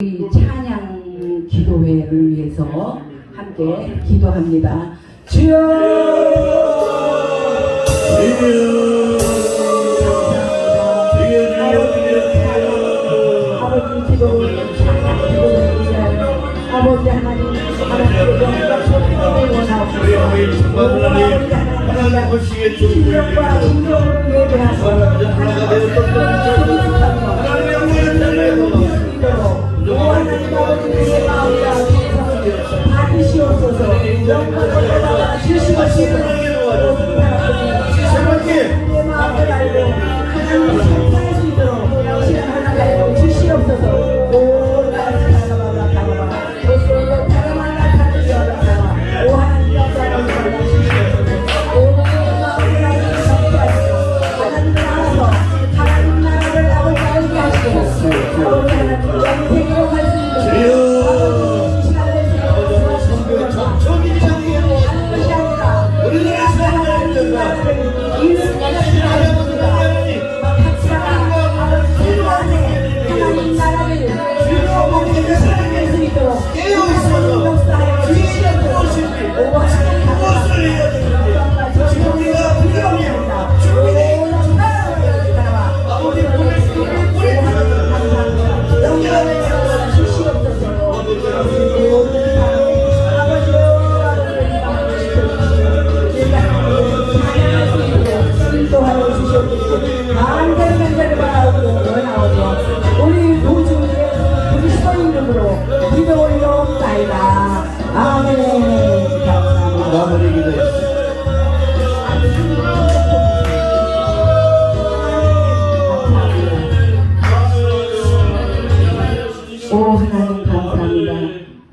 이 찬양 기도회를 위해서 함께 기도합니다. 주여! 아버지 위하여 아버지 하나님 하나님의 영광 소리를 원하옵소서 하나님 신령과 진정으로 예배하소 하나님의 소리를 하나님 아 버지의 마음과 지성을 받으시옵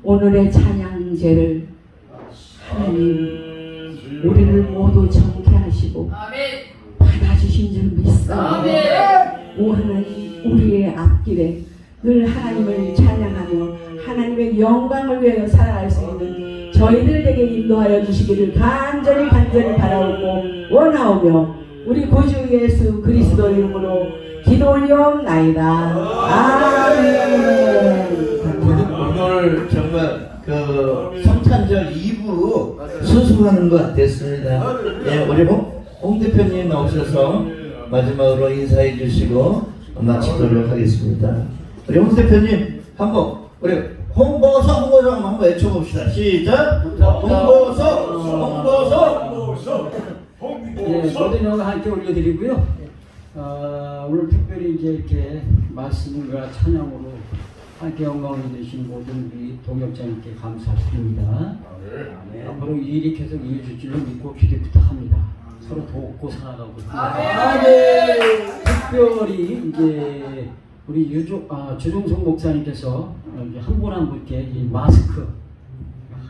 오늘의 찬양제를 하나님 우리를 모두 정케 하시고 받아주신 줄 믿사옵니다. 오 하나님 우리의 앞길에 늘 하나님을 찬양하며 하나님의 영광을 위하여 살아갈 수 있는 저희들에게 인도하여 주시기를 간절히 간절히 바라오고 원하오며 우리 구주 예수 그리스도 이름으로 기도 올려옵나이다. 아멘. 오늘 정말 그 성탄절 2부 수술하는 것 같았습니다. 예, 우리 홍, 홍 대표님 나오셔서 마지막으로 인사해 주시고 마치도록 하겠습니다. 우리 홍 대표님 한번 우리 홍보서 홍보서 한번 외쳐봅시다. 시작. 홍보서 홍보서 예, 모든 영광 함께 올려드리고요. 어, 오늘 특별히 이제 이렇게 말씀과 찬양으로 함께 영광을 주신 모든 우리 동역자님께 감사드립니다. 네, 앞으로 이 일이 계속 이어질 줄로 믿고 기대 부탁합니다. 서로 돕고 살아가고 특별히 이제 우리 유조, 아, 주종석 목사님께서 어, 이제 한분 한 분께 이 마스크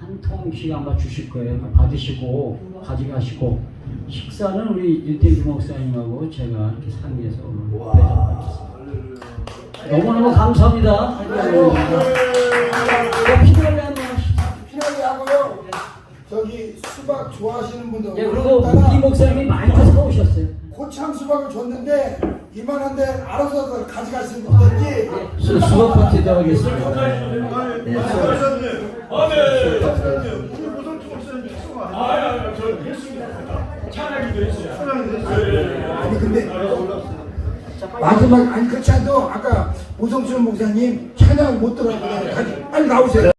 한 통씩 아마 주실 거예요. 받으시고 가져가시고 식사는 우리 윤태기 목사님하고 제가 이렇게 상의해서 오늘 배정하겠습니다. 너무너무 감사합니다. 하고요. 저기 수박 좋아하시는 분들 예, 그리고 이 목사님이 많이 사오셨어요. 고창 수박을 줬는데 이만한데 알아서 가져가시는 분들지 수, 수업 파티도 하겠습니다. 네, 수업. 아니 근데 마지막 아니 그렇지 않아도 아까 오성춘 목사님 찬양 못 들어가고 빨리 나오세요.